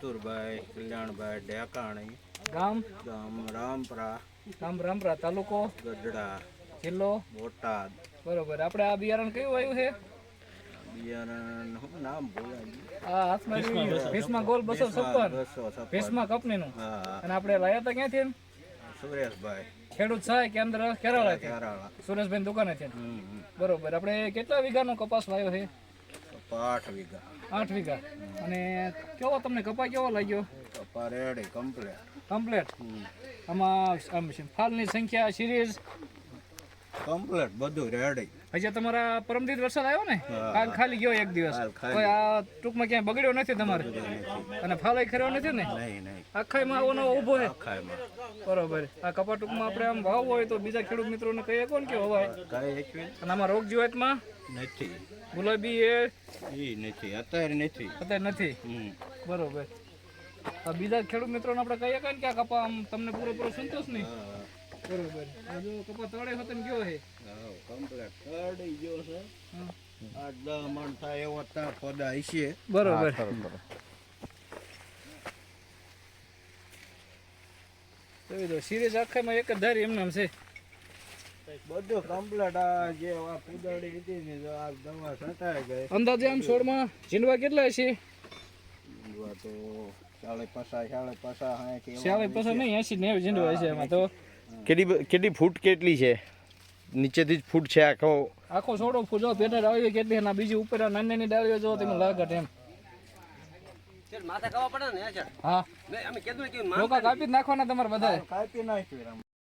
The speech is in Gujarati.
કસ્તુરભાઈ કલ્યાણભાઈ ડેકાણી ગામ? ગામ રામપરા ગામ રામપરા તાલુકો? ગઢડા જિલ્લો? બોટાદ. બરોબર. આપણે આ બિયારણ કયું આવ્યું છે? બિયારણ હું નામ ભૂલાઈ આ હાથમાં ભીસમાં ગોલ બસો છપ્પન. ભીસમાં કંપનીનું. હા અને આપણે લાયા હતા ક્યાંથી સુરેશભાઈ. ખેડૂત સાહેબ કેન્દ્ર કેરાળા. સુરેશભાઈ દુકાને છે. બરોબર. આપણે કેટલા વીઘાનો કપાસ વાયો છે? પાઠ વીઘા. આઠ વીઘા. અને કેવો તમને કપાઈ કેવો લાગ્યો? કપા રેડી કમ્પ્લેટ કમ્પ્લેટ આમાં ફાલની સંખ્યા સિરીઝ કમ્પ્લેટ બધું રેડી હજી તમારા પરમદિત વરસાદ આવ્યો ને. કાલ ખાલી ગયો એક દિવસ. કોઈ આ ટૂંકમાં ક્યાંય બગડ્યો નથી તમારે? અને ફાલાઈ ખર્યો નથી ને? નહીં માં આખામાં આવો નવો ઊભો છે બરોબર. આ કપા ટૂંકમાં આપણે આમ ભાવ હોય તો બીજા ખેડૂત મિત્રોને કહીએ કોણ કે હોવાય અને આમાં રોગ જીવાતમાં? નથી. ગુલાબી એ? એ નથી અત્યારે નથી. અત્યારે નથી? હમ. બરોબર. આ બીજા ખેડૂત મિત્રોને આપણે કહીએ કે આ કપા આમ તમને પૂરેપૂરો સંતોષ નહીં? બરોબર. આ જો કપા તળે હતો ને ગયો છે. હા કમ્પ્લેટ તળી ગયો છે. આઠ દસ મણ થાય એવો ત્યાં પદા હશે. બરોબર. જોઈ દો સિરીઝ આખામાં એક જ ધારી એમને આમ છે. બધું કમ્પ્લીટ. આ જે આ કુદરડી હતી ને જો આ દવા છટાઈ ગઈ. અંદાજે આમ છોડમાં જીંડવા કેટલા છે જીંડવા તો ચાલે પસા ચાલે પસા હા કે ચાલે પછી નહીં એસી નેવું ઝીંડવા છે એમાં તો. કેટલી કેટલી ફૂટ કેટલી છે? નીચેથી જ ફૂટ છે આખો. આખો છોડો ફૂજો પેટે આવી કેટલી અને બીજી ઉપર આ નાની નાની ડાળીઓ જો તમે લાગટ એમ. માથા ખાવા પડે ને હા. અમે કીધું કે કાપી જ નાખવાના તમારે બધા કાપી નાખ્યું આમ